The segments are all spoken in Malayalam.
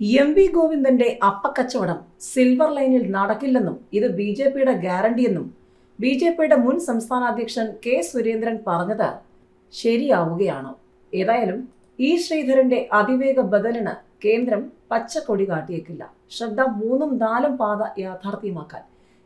എം വി ഗോവിന്ദന്റെ അപ്പക്കച്ചവടം സിൽവർ ലൈനിൽ നടക്കില്ലെന്നും ഇത് ബി ജെ പിയുടെ ഗ്യാരണ്ടിയെന്നും ബി ജെ പിയുടെ മുൻ സംസ്ഥാന അധ്യക്ഷൻ കെ സുരേന്ദ്രൻ പറഞ്ഞത് ശരിയാവുകയാണ്. ഏതായാലും ഇ ശ്രീധരന്റെ അതിവേഗ ബദലിന് കേന്ദ്രം പച്ചക്കൊടി കാട്ടിയേക്കില്ല. ശ്രദ്ധ മൂന്നും നാലും പാത യാഥാർത്ഥ്യമാക്കാൻ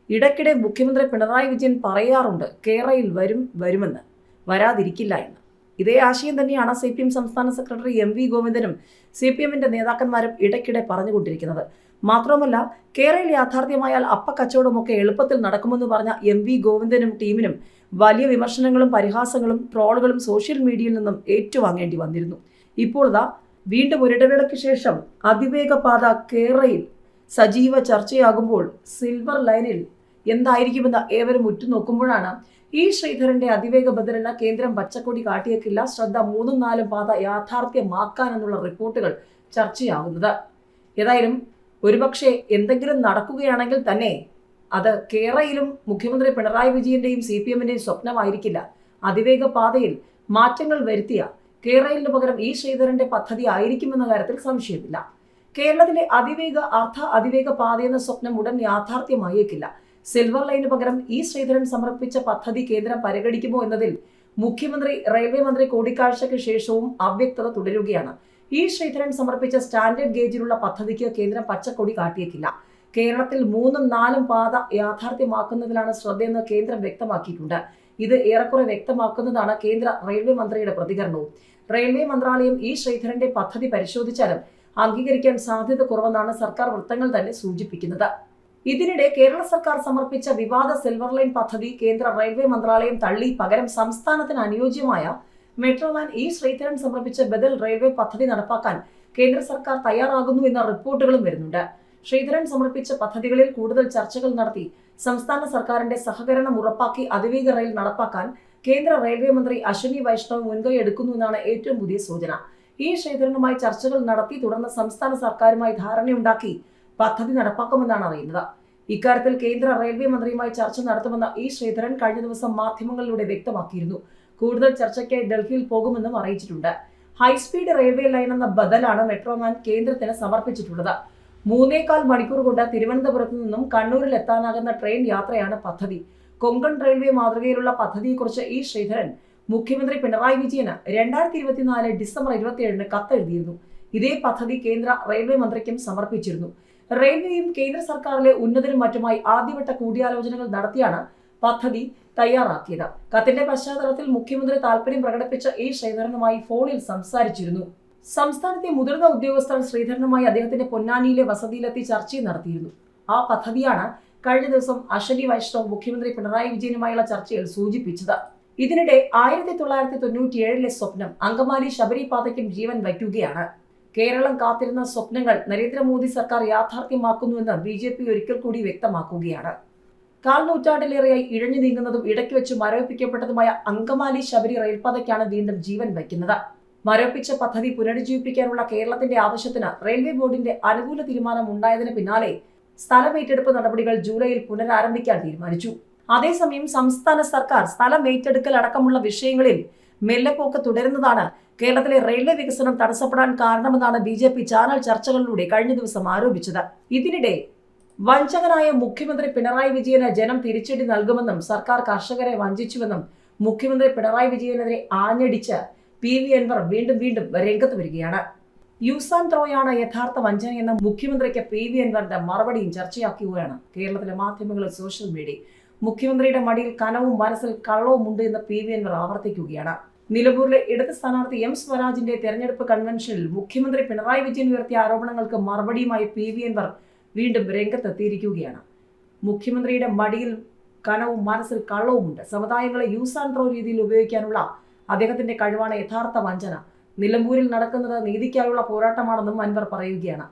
ഇടയ്ക്കിടെ മുഖ്യമന്ത്രി പിണറായി വിജയൻ പറയാറുണ്ട് കേരളയിൽ വരും വരുമെന്ന്. വരാതിരിക്കില്ല എന്ന്. ഇതേ ആശയം തന്നെയാണ് സി പി എം സംസ്ഥാന സെക്രട്ടറി എം വി ഗോവിന്ദനും സി പി എമ്മിന്റെ നേതാക്കന്മാരും ഇടയ്ക്കിടെ പറഞ്ഞുകൊണ്ടിരിക്കുന്നത്. മാത്രമല്ല കേരളയിൽ യാഥാർത്ഥ്യമായാൽ അപ്പക്കച്ചവടമൊക്കെ എളുപ്പത്തിൽ നടക്കുമെന്ന് പറഞ്ഞ എം വി ഗോവിന്ദനും ടീമിനും വലിയ വിമർശനങ്ങളും പരിഹാസങ്ങളും ട്രോളുകളും സോഷ്യൽ മീഡിയയിൽ നിന്നും ഏറ്റുവാങ്ങേണ്ടി വന്നിരുന്നു. ഇപ്പോൾ ഇതാ വീണ്ടും ഒരിടവേളയ്ക്ക് ശേഷം അതിവേഗ പാത കേരളയിൽ സജീവ ചർച്ചയാകുമ്പോൾ സിൽവർ ലൈനിൽ എന്തായിരിക്കുമെന്ന് ഏവരും ഉറ്റുനോക്കുമ്പോഴാണ് ഈ ശ്രീധരന്റെ അതിവേഗ ബദലിന് കേന്ദ്രം പച്ചക്കൊടി കാട്ടിയേക്കില്ല. ശ്രദ്ധ മൂന്നും നാലും പാത യാഥാർത്ഥ്യമാക്കാനെന്നുള്ള റിപ്പോർട്ടുകൾ ചർച്ചയാകുന്നത്. ഏതായാലും ഒരുപക്ഷെ എന്തെങ്കിലും നടക്കുകയാണെങ്കിൽ തന്നെ അത് കേരളയിലും മുഖ്യമന്ത്രി പിണറായി വിജയന്റെയും സി പി എമ്മിന്റെയും സ്വപ്നമായിരിക്കില്ല. അതിവേഗ പാതയിൽ മാറ്റങ്ങൾ വരുത്തിയ കേരളയിലിന് പകരം ഈ ശ്രീധരന്റെ പദ്ധതി ആയിരിക്കുമെന്ന കാര്യത്തിൽ സംശയമില്ല. കേരളത്തിലെ അതിവേഗ അർദ്ധ അതിവേഗ പാതയെന്ന സ്വപ്നം ഉടൻ യാഥാർത്ഥ്യമായേക്കില്ല. സിൽവർ ലൈന് പകരം ഇ ശ്രീധരൻ സമർപ്പിച്ച പദ്ധതി കേന്ദ്രം പരിഗണിക്കുമോ എന്നതിൽ മുഖ്യമന്ത്രി റെയിൽവേ മന്ത്രി കൂടിക്കാഴ്ചയ്ക്ക് ശേഷവും അവ്യക്തത തുടരുകയാണ്. ഇ ശ്രീധരൻ സമർപ്പിച്ച സ്റ്റാൻഡേർഡ് ഗേജിലുള്ള പദ്ധതിക്ക് കേന്ദ്രം പച്ചക്കൊടി കാട്ടിയേക്കില്ല കേരളത്തിൽ മൂന്നും നാലും പാത യാഥാർത്ഥ്യമാക്കുന്നതിലാണ് ശ്രദ്ധയെന്ന് കേന്ദ്രം വ്യക്തമാക്കിയിട്ടുണ്ട്. ഇത് ഏറെക്കുറെ വ്യക്തമാക്കുന്നതാണ് കേന്ദ്ര റെയിൽവേ മന്ത്രിയുടെ പ്രതികരണവും. റെയിൽവേ മന്ത്രാലയം ഇ ശ്രീധരന്റെ പദ്ധതി പരിശോധിച്ചാലും അംഗീകരിക്കാൻ സാധ്യത കുറവെന്നാണ് സർക്കാർ വൃത്തങ്ങൾ തന്നെ സൂചിപ്പിക്കുന്നത്. ഇതിനിടെ കേരള സർക്കാർ സമർപ്പിച്ച വിവാദ സിൽവർ ലൈൻ പദ്ധതി കേന്ദ്ര റെയിൽവേ മന്ത്രാലയം തള്ളി പകരം സംസ്ഥാനത്തിന് അനുയോജ്യമായ മെട്രോ മെട്രോമാൻ ഇ ശ്രീധരൻ സമർപ്പിച്ച ബദൽ റെയിൽവേ പദ്ധതി നടപ്പാക്കാൻ കേന്ദ്ര സർക്കാർ തയ്യാറാകുന്നു എന്ന റിപ്പോർട്ടുകളും വരുന്നുണ്ട്. ശ്രീധരൻ സമർപ്പിച്ച പദ്ധതികളിൽ കൂടുതൽ ചർച്ചകൾ നടത്തി സംസ്ഥാന സർക്കാരിന്റെ സഹകരണം ഉറപ്പാക്കി അതിവേഗ റെയിൽ നടപ്പാക്കാൻ കേന്ദ്ര റെയിൽവേ മന്ത്രി അശ്വിനി വൈഷ്ണവ് മുൻകൈ എടുക്കുന്നു എന്നാണ് ഏറ്റവും പുതിയ സൂചന. ഈ ശ്രീധരനുമായി ചർച്ചകൾ നടത്തി തുടർന്ന് സംസ്ഥാന സർക്കാരുമായി ധാരണയുണ്ടാക്കി പദ്ധതി നടപ്പാക്കുമെന്നാണ് അറിയുന്നത്. ഇക്കാര്യത്തിൽ കേന്ദ്ര റെയിൽവേ മന്ത്രിയുമായി ചർച്ച നടത്തുമെന്ന് ഇ ശ്രീധരൻ കഴിഞ്ഞ ദിവസം മാധ്യമങ്ങളിലൂടെ വ്യക്തമാക്കിയിരുന്നു. കൂടുതൽ ചർച്ചയ്ക്കായി ഡൽഹിയിൽ പോകുമെന്നും അറിയിച്ചിട്ടുണ്ട്. ഹൈസ്പീഡ് റെയിൽവേ ലൈൻ എന്ന ബദലാണ് മെട്രോമാൻ കേന്ദ്രത്തിന് സമർപ്പിച്ചിട്ടുള്ളത്. മൂന്നേകാൽ മണിക്കൂർ കൊണ്ട് തിരുവനന്തപുരത്ത് നിന്നും കണ്ണൂരിൽ എത്താനാകുന്ന ട്രെയിൻ യാത്രയാണ് പദ്ധതി. കൊങ്കൺ റെയിൽവേ മാതൃകയിലുള്ള പദ്ധതിയെക്കുറിച്ച് ഇ ശ്രീധരൻ മുഖ്യമന്ത്രി പിണറായി വിജയന് രണ്ടായിരത്തി ഇരുപത്തിനാല് ഡിസംബർ ഇരുപത്തിയേഴിന് കത്തെഴുതിയിരുന്നു. ഇതേ പദ്ധതി കേന്ദ്ര റെയിൽവേ മന്ത്രിക്കും സമർപ്പിച്ചിരുന്നു. റെയിൽവേയും കേന്ദ്ര സർക്കാരിലെ ഉന്നതരും മറ്റുമായി ആദ്യവട്ട കൂടിയാലോചനകൾ നടത്തിയാണ് പദ്ധതി തയ്യാറാക്കിയത്. കത്തിന്റെ പശ്ചാത്തലത്തിൽ മുഖ്യമന്ത്രി താൽപര്യം പ്രകടിപ്പിച്ച എ ശ്രീധരനുമായി ഫോണിൽ സംസാരിച്ചിരുന്നു. സംസ്ഥാനത്തെ മുതിർന്ന ഉദ്യോഗസ്ഥർ ശ്രീധരനുമായി അദ്ദേഹത്തിന്റെ പൊന്നാനിയിലെ വസതിയിലെത്തി ചർച്ചയും നടത്തിയിരുന്നു. ആ പദ്ധതിയാണ് കഴിഞ്ഞ ദിവസം അശ്വനി വൈഷ്ണവ് മുഖ്യമന്ത്രി പിണറായി വിജയനുമായുള്ള ചർച്ചയിൽ സൂചിപ്പിച്ചത്. ഇതിനിടെ ആയിരത്തി തൊള്ളായിരത്തി തൊണ്ണൂറ്റിയേഴിലെ സ്വപ്നം അങ്കമാലി ശബരി പാതയ്ക്കും ജീവൻ വയ്ക്കുകയാണ് കേരളം കാത്തിരുന്ന സ്വപ്നങ്ങൾ നരേന്ദ്രമോദി സർക്കാർ യാഥാർത്ഥ്യമാക്കുന്നുവെന്ന് ബി ജെ പി ഒരിക്കൽ കൂടി വ്യക്തമാക്കുകയാണ്. കാൽ നൂറ്റാണ്ടിലേറെയായി ഇഴഞ്ഞു നീങ്ങുന്നതും ഇടയ്ക്ക് വെച്ച് മരവിപ്പിക്കപ്പെട്ടതുമായ അങ്കമാലി ശബരി റെയിൽപാതയ്ക്കാണ് വീണ്ടും ജീവൻ വയ്ക്കുന്നത്. മരവിപ്പിച്ച പദ്ധതി പുനരുജ്ജീവിപ്പിക്കാനുള്ള കേരളത്തിന്റെ ആവശ്യത്തിന് റെയിൽവേ ബോർഡിന്റെ അനുകൂല തീരുമാനം ഉണ്ടായതിന് പിന്നാലെ സ്ഥലമേറ്റെടുപ്പ് നടപടികൾ ജൂലൈയിൽ പുനരാരംഭിക്കാൻ തീരുമാനിച്ചു. അതേസമയം സംസ്ഥാന സർക്കാർ സ്ഥലം ഏറ്റെടുക്കൽ അടക്കമുള്ള വിഷയങ്ങളിൽ മെല്ലെപ്പോക്ക് തുടരുന്നതാണ്. കേരളത്തിലെ റെയിൽവേ വികസനം തടസ്സപ്പെടാൻ കാരണമെന്നാണ് ബി ജെ പി ചാനൽ ചർച്ചകളിലൂടെ കഴിഞ്ഞ ദിവസം ആരോപിച്ചത്. ഇതിനിടെ വഞ്ചകനായ മുഖ്യമന്ത്രി പിണറായി വിജയന് ജനം തിരിച്ചടി നൽകുമെന്നും സർക്കാർ കർഷകരെ വഞ്ചിച്ചുവെന്നും മുഖ്യമന്ത്രി പിണറായി വിജയനെതിരെ ആഞ്ഞടിച്ച് പി വി അൻവർ വീണ്ടും വീണ്ടും രംഗത്ത് വരികയാണ്. യൂസാൻ ത്രോയാണ് യഥാർത്ഥ വഞ്ചനയെന്ന മുഖ്യമന്ത്രിക്ക് പി വി അൻവറിന്റെ മറുപടിയും ചർച്ചയാക്കുകയാണ് കേരളത്തിലെ മാധ്യമങ്ങളും സോഷ്യൽ മീഡിയ. മുഖ്യമന്ത്രിയുടെ മടിയിൽ കനവും മനസ്സിൽ കള്ളവും ഉണ്ട് എന്ന് പി വി അൻവർ ആവർത്തിക്കുകയാണ്. നിലമ്പൂരിലെ ഇടത് സ്ഥാനാർത്ഥി എം സ്വരാജിന്റെ തെരഞ്ഞെടുപ്പ് കൺവെൻഷനിൽ മുഖ്യമന്ത്രി പിണറായി വിജയൻ ഉയർത്തിയ ആരോപണങ്ങൾക്ക് മറുപടിയുമായി പി വി അൻവർ വീണ്ടും രംഗത്തെത്തിയിരിക്കുകയാണ്. മുഖ്യമന്ത്രിയുടെ മടിയിൽ കനവും മനസ്സിൽ കള്ളവുമുണ്ട്. സമുദായങ്ങളെ യൂസ് ആൻഡ് ത്രോ രീതിയിൽ ഉപയോഗിക്കാനുള്ള അദ്ദേഹത്തിന്റെ കഴിവാണ് യഥാർത്ഥ വഞ്ചന. നിലമ്പൂരിൽ നടക്കുന്നത് നീതിക്കായുള്ള പോരാട്ടമാണെന്നും അൻവർ പറയുകയാണ്.